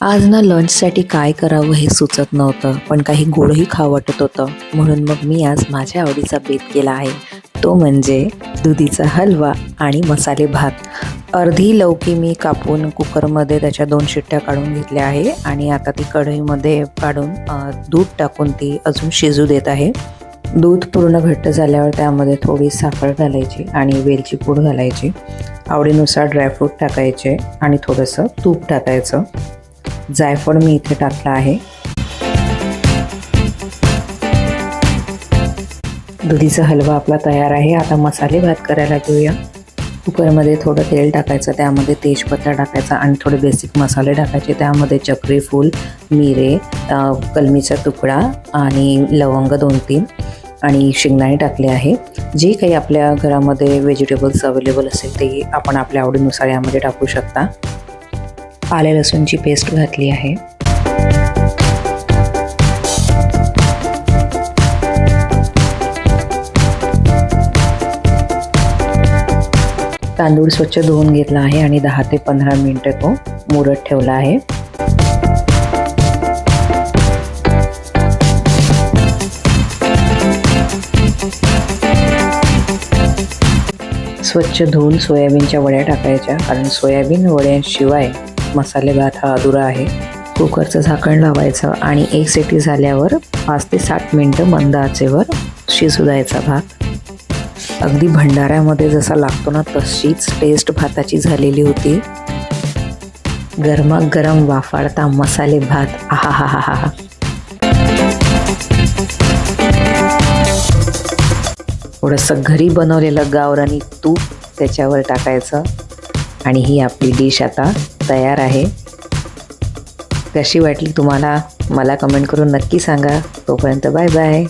आज ना लंचसाठी काय करावं हे सुचत नव्हतं पण काही गोडही खावं वाटत होतं. म्हणून मग मी आज माझ्या आवडीचा बेत केला आहे. तो म्हणजे दुधीचा हलवा आणि मसाले भात. अर्धी लवकी मी कापून कुकरमध्ये त्याच्या दोन शिट्ट्या काढून घेतल्या आहे आणि आता ती कढईमध्ये काढून दूध टाकून ती अजून शिजू देत आहे. दूध पूर्ण घट्ट झाल्यावर त्यामध्ये थोडी साखर घालायची आणि वेलची पूड घालायची. आवडीनुसार ड्रायफ्रूट टाकायचे आणि थोडंसं तूप टाकायचं. जायफळ मी इथे टाकलं आहे. दुधीचा हलवा आपला तयार आहे. आता मसाले भात करायला घेऊया. कुकरमध्ये थोडं तेल टाकायचं त्यामध्ये तेजपत्ता टाकायचा आणि थोडे बेसिक मसाले टाकायचे. त्यामध्ये चक्री फूल मिरे कलमीचा तुकडा आणि लवंग दोन तीन आणि शेंगदाणे टाकले आहे. जे काही आपल्या घरामध्ये व्हेजिटेबल्स अवेलेबल असेल ते आपण आपल्या आवडीनुसार यामध्ये टाकू शकता. आले लसूणची पेस्ट घातली आहे. तांदूळ स्वच्छ धुवून घेतला आहे आणि दहा ते पंधरा मिनटं तो मुरत ठेवला आहे. स्वच्छ धुवून सोयाबीनच्या वड्या टाकायच्या कारण सोयाबीन वड्यांशिवाय मसाले भात हा अधुरा आहे. कुकरचं झाकण लावायचं आणि एक सिटी झाल्यावर पाच ते साठ मिनटं मंद आचेवर शिजू द्यायचा भात. अगदी भंडाऱ्यामध्ये जसा लागतो ना तशीच टेस्ट भाताची झालेली होती. गरमागरम वाफाळता मसाले भात. आहा हा हा हा हा थोडंसं घरी बनवलेलं गावरानी तूप त्याच्यावर टाकायचं. आणि ही आपली डिश आता तयार आहे. कशी वाटली तुम्हाला? मला कमेंट करून नक्की सांगा. तोपर्यंत बाय बाय